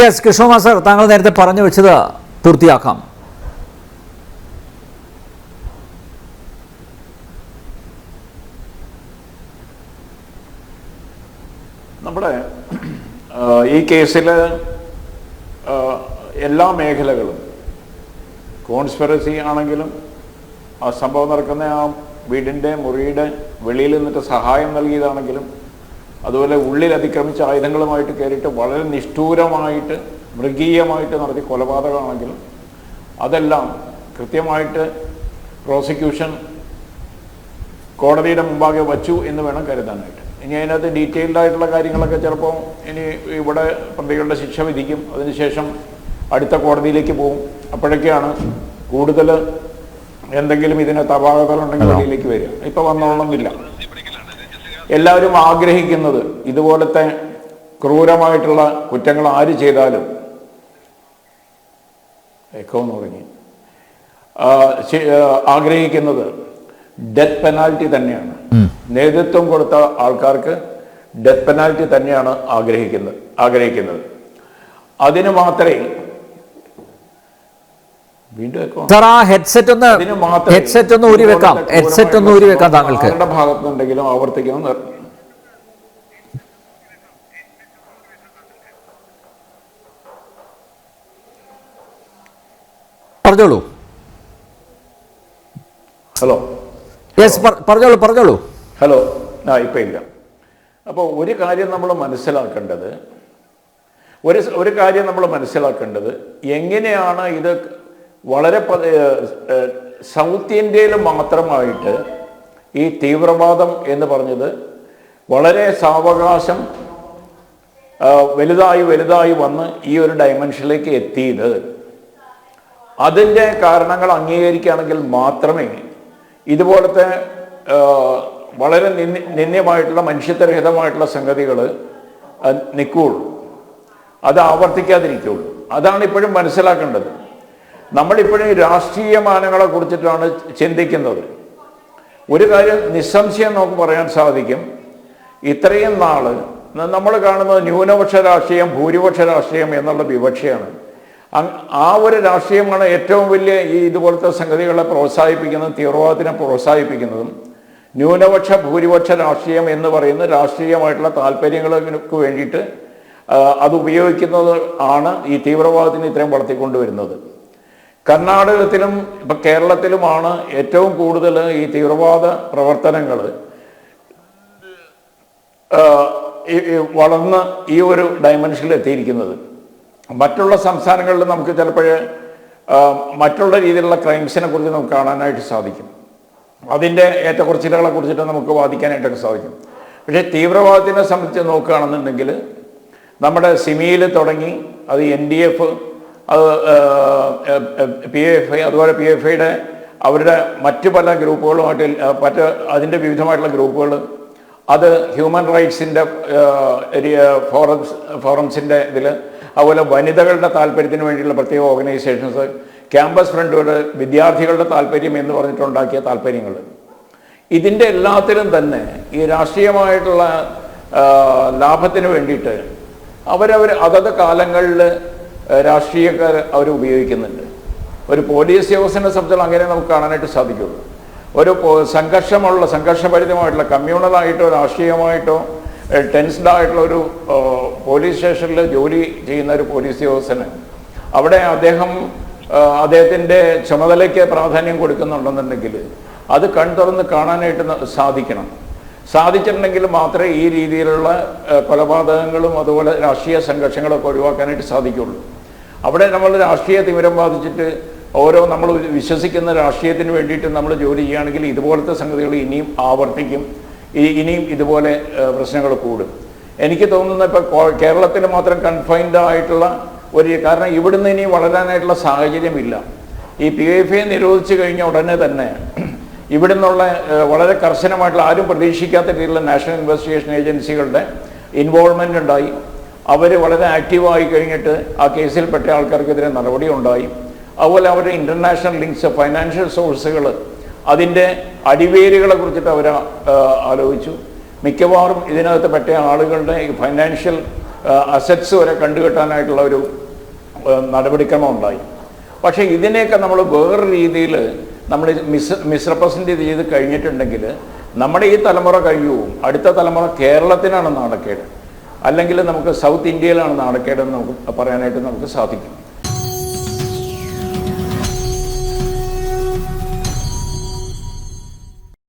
Yes Krishnakumar sir താങ്കൾ നേരത്തെ പറഞ്ഞു വെച്ചത് പൂർത്തിയാക്കാം. നമ്മുടെ ഈ കേസിൽ എല്ലാ മേഖലകളും കോൺസ്പിറസി ആണെങ്കിലും ആ സംഭവം നടക്കുന്ന ആ വീടിന്റെ മുറിയുടെ വെളിയിൽ നിന്നിട്ട് സഹായം നൽകിയതാണെങ്കിലും അതുപോലെ ഉള്ളിൽ അതിക്രമിച്ച ആയുധങ്ങളുമായിട്ട് കയറിയിട്ട് വളരെ നിഷ്ഠൂരമായിട്ട് മൃഗീയമായിട്ട് നടത്തിയ കൊലപാതകമാണെങ്കിലും അതെല്ലാം കൃത്യമായിട്ട് പ്രോസിക്യൂഷൻ കോടതിയുടെ മുമ്പാകെ വച്ചു എന്ന് വേണം കരുതാനായിട്ട്. ഇനി അതിനകത്ത് ഡീറ്റെയിൽഡ് ആയിട്ടുള്ള കാര്യങ്ങളൊക്കെ ചിലപ്പോൾ ഇനി ഇവിടെ പ്രതികളുടെ ശിക്ഷ വിധിക്കും. അതിനുശേഷം അടുത്ത കോടതിയിലേക്ക് പോകും. അപ്പോഴൊക്കെയാണ് കൂടുതൽ എന്തെങ്കിലും ഇതിന് തപാകതകളുണ്ടെങ്കിൽ അതിലേക്ക് വരിക. ഇപ്പോൾ വന്നോളണമെന്നില്ല. എല്ലാവരും ആഗ്രഹിക്കുന്നത് ഇതുപോലത്തെ ക്രൂരമായിട്ടുള്ള കുറ്റങ്ങൾ ആര് ചെയ്താലും. ഏക്കവും തുടങ്ങി. ആഗ്രഹിക്കുന്നത് ഡെത്ത് പെനാൽറ്റി തന്നെയാണ്. നേതൃത്വം കൊടുത്ത ആൾക്കാർക്ക് ഡെത്ത് പെനാൽറ്റി തന്നെയാണ് ആഗ്രഹിക്കുന്നത് ആഗ്രഹിക്കുന്നത്. അതിന് മാത്രമേ സാർ ആ ഹെഡ്സെറ്റ് ഒന്ന് ഹെഡ്സെറ്റ് ഒന്ന് ഊരി വെക്കാം. ഹെഡ്സെറ്റ് ഒന്ന് ഊരി വെക്കാം താങ്കൾക്ക്. ഭാഗത്തുനിന്നുണ്ടെങ്കിലും ആവർത്തിക്കണം പറഞ്ഞോളൂ. ഹലോ. യെസ് പറഞ്ഞോളൂ പറഞ്ഞോളൂ. ഹലോ. ആ ഇപ്പം ഇല്ല. അപ്പോൾ ഒരു കാര്യം നമ്മൾ മനസ്സിലാക്കേണ്ടത് ഒരു ഒരു കാര്യം നമ്മൾ മനസ്സിലാക്കേണ്ടത് എങ്ങനെയാണ് ഇത് വളരെ സൗത്ത് ഇന്ത്യയിൽ മാത്രമായിട്ട് ഈ തീവ്രവാദം എന്ന് പറഞ്ഞത് വളരെ സാവകാശം വലുതായി വലുതായി വന്ന് ഈ ഒരു ഡയമെൻഷനിലേക്ക് എത്തിയത്. അതിന്റെ കാരണങ്ങൾ അംഗീകരിക്കുകയാണെങ്കിൽ മാത്രമേ ഇതുപോലത്തെ വളരെ നിന്ദ നിന്ദ്യമായിട്ടുള്ള മനുഷ്യത്വരഹിതമായിട്ടുള്ള സംഗതികൾ നിൽക്കുകയുള്ളൂ. അത് ആവർത്തിക്കാതിരിക്കുകയുള്ളൂ. അതാണ് ഇപ്പോഴും മനസ്സിലാക്കേണ്ടത്. നമ്മളിപ്പോഴും രാഷ്ട്രീയ മാനങ്ങളെ കുറിച്ചിട്ടാണ് ചിന്തിക്കുന്നത്. ഒരു കാര്യം നിസ്സംശയം നമുക്ക് പറയാൻ സാധിക്കും. ഇത്രയും നാൾ നമ്മൾ കാണുന്നത് ന്യൂനപക്ഷ രാഷ്ട്രീയം ഭൂരിപക്ഷ രാഷ്ട്രീയം എന്നുള്ള വിവക്ഷയാണ്. ആ ഒരു രാഷ്ട്രീയമാണ് ഏറ്റവും വലിയ ഈ ഇതുപോലത്തെ സംഗതികളെ പ്രോത്സാഹിപ്പിക്കുന്നതും തീവ്രവാദത്തിനെ പ്രോത്സാഹിപ്പിക്കുന്നതും. ന്യൂനപക്ഷ ഭൂരിപക്ഷ രാഷ്ട്രീയം എന്ന് പറയുന്ന രാഷ്ട്രീയമായിട്ടുള്ള താല്പര്യങ്ങൾക്ക് വേണ്ടിയിട്ട് അത് ഉപയോഗിക്കുന്നത് ആണ് ഈ തീവ്രവാദത്തിന് ഇത്രയും വളർത്തിക്കൊണ്ടുവരുന്നത്. കർണാടകത്തിലും ഇപ്പൊ കേരളത്തിലുമാണ് ഏറ്റവും കൂടുതൽ ഈ തീവ്രവാദ പ്രവർത്തനങ്ങൾ വളർന്ന് ഈ ഒരു ഡയമെൻഷനിൽ എത്തിയിരിക്കുന്നത്. മറ്റുള്ള സംസ്ഥാനങ്ങളിൽ നമുക്ക് ചിലപ്പോൾ മറ്റുള്ള രീതിയിലുള്ള ക്രൈംസിനെ കുറിച്ച് നമുക്ക് കാണാനായിട്ട് സാധിക്കും. അതിന്റെ ഏറ്റക്കുറച്ചിലുകളെ കുറിച്ചിട്ട് നമുക്ക് വാദിക്കാനായിട്ടൊക്കെ സാധിക്കും. പക്ഷേ തീവ്രവാദത്തിനെ സംബന്ധിച്ച് നോക്കുകയാണെന്നുണ്ടെങ്കിൽ നമ്മുടെ സിമിയിൽ തുടങ്ങി അത് എൻ ഡി എഫ് അത് പി എഫ് ഐ അതുപോലെ പി എഫ് ഐയുടെ അവരുടെ മറ്റു പല ഗ്രൂപ്പുകളുമായിട്ട് മറ്റ് അതിന്റെ വിവിധമായിട്ടുള്ള ഗ്രൂപ്പുകൾ. അത് ഹ്യൂമൻ റൈറ്റ്സിന്റെ ഫോറംസ് ഫോറംസിന്റെ ഇതിൽ. അതുപോലെ വനിതകളുടെ താല്പര്യത്തിന് വേണ്ടിയുള്ള പ്രത്യേക ഓർഗനൈസേഷൻസ്. ക്യാമ്പസ് ഫ്രണ്ടുകൾ വിദ്യാർത്ഥികളുടെ താല്പര്യം എന്ന് പറഞ്ഞിട്ടുണ്ടാക്കിയ താല്പര്യങ്ങൾ. ഇതിന്റെ എല്ലാത്തിലും തന്നെ ഈ രാഷ്ട്രീയമായിട്ടുള്ള ലാഭത്തിന് വേണ്ടിയിട്ട് അവരവർ അതത് കാലങ്ങളിൽ രാഷ്ട്രീയക്കാർ അവർ ഉപയോഗിക്കുന്നുണ്ട്. ഒരു പോലീസ് ഉദ്യോഗസ്ഥനെ സംബന്ധിച്ചാൽ അങ്ങനെ നമുക്ക് കാണാനായിട്ട് സാധിക്കുള്ളൂ ഒരു സംഘർഷമുള്ള സംഘർഷഭരിതമായിട്ടുള്ള കമ്മ്യൂണലായിട്ടോ രാഷ്ട്രീയമായിട്ടോ ടെൻസ്ഡ് ആയിട്ടുള്ള ഒരു പോലീസ് സ്റ്റേഷനിൽ ജോലി ചെയ്യുന്ന ഒരു പോലീസ് ഉദ്യോഗസ്ഥന് അവിടെ അദ്ദേഹം അദ്ദേഹത്തിന്റെ ചുമതലയ്ക്ക് പ്രാധാന്യം കൊടുക്കുന്നുണ്ടെന്നുണ്ടെങ്കിൽ അത് കൺ തുറന്ന് കാണാനായിട്ട് സാധിക്കണം. സാധിച്ചിട്ടുണ്ടെങ്കിൽ മാത്രമേ ഈ രീതിയിലുള്ള കൊലപാതകങ്ങളും അതുപോലെ രാഷ്ട്രീയ സംഘർഷങ്ങളൊക്കെ ഒഴിവാക്കാനായിട്ട് സാധിക്കുള്ളൂ. അവിടെ നമ്മൾ രാഷ്ട്രീയ തിമിരം ബാധിച്ചിട്ട് ഓരോ നമ്മൾ വിശ്വസിക്കുന്ന രാഷ്ട്രീയത്തിന് വേണ്ടിയിട്ട് നമ്മൾ ജോലി ചെയ്യുകയാണെങ്കിൽ ഇതുപോലത്തെ സംഗതികൾ ഇനിയും ആവർത്തിക്കും. ഇനിയും ഇതുപോലെ പ്രശ്നങ്ങൾ കൂടും. എനിക്ക് തോന്നുന്ന ഇപ്പോൾ കേരളത്തിൽ മാത്രം കൺഫൈൻഡ് ആയിട്ടുള്ള ഒരു കാരണം ഇവിടുന്ന് ഇനി വളരാനായിട്ടുള്ള സാഹചര്യമില്ല. ഈ പി എഫ് ഐ നിരോധിച്ചു കഴിഞ്ഞ ഉടനെ തന്നെ ഇവിടുന്നുള്ള നിന്നുള്ള വളരെ കർശനമായിട്ടുള്ള ആരും പ്രതീക്ഷിക്കാത്ത രീതിയിലുള്ള നാഷണൽ ഇൻവെസ്റ്റിഗേഷൻ ഏജൻസികളുടെ ഇൻവോൾവ്മെന്റ് ഉണ്ടായി. അവർ വളരെ ആക്റ്റീവായി കഴിഞ്ഞിട്ട് ആ കേസിൽപ്പെട്ട ആൾക്കാർക്കെതിരെ നടപടി ഉണ്ടായി അതുപോലെ അവരുടെ ഇന്റർനാഷണൽ ലിങ്ക്സ് ഫൈനാൻഷ്യൽ സോഴ്സുകൾ അതിന്റെ അടിവേരുകളെ കുറിച്ചിട്ട് അവർ ആലോചിച്ചു. മിക്കവാറും ഇതിനകത്ത് പെട്ട ആളുകളുടെ ഫൈനാൻഷ്യൽ അസറ്റ്സ് വരെ കണ്ടുകെട്ടാനായിട്ടുള്ള ഒരു നടപടിക്രമം ഉണ്ടായി. പക്ഷേ ഇതിനെയൊക്കെ നമ്മൾ വേറെ രീതിയിൽ നമ്മൾ മിസ് മിസ്റെപ്രസെന്റ് ചെയ്ത് കഴിഞ്ഞിട്ടുണ്ടെങ്കിൽ നമ്മുടെ ഈ തലമുറ കഴിയൂ അടുത്ത തലമുറ കേരളത്തിനാണ് നാണക്കേട്. അല്ലെങ്കിൽ നമുക്ക് സൗത്ത് ഇന്ത്യയിലാണ് നാണക്കേടെന്ന് നമുക്ക് പറയാനായിട്ട് നമുക്ക് സാധിക്കും.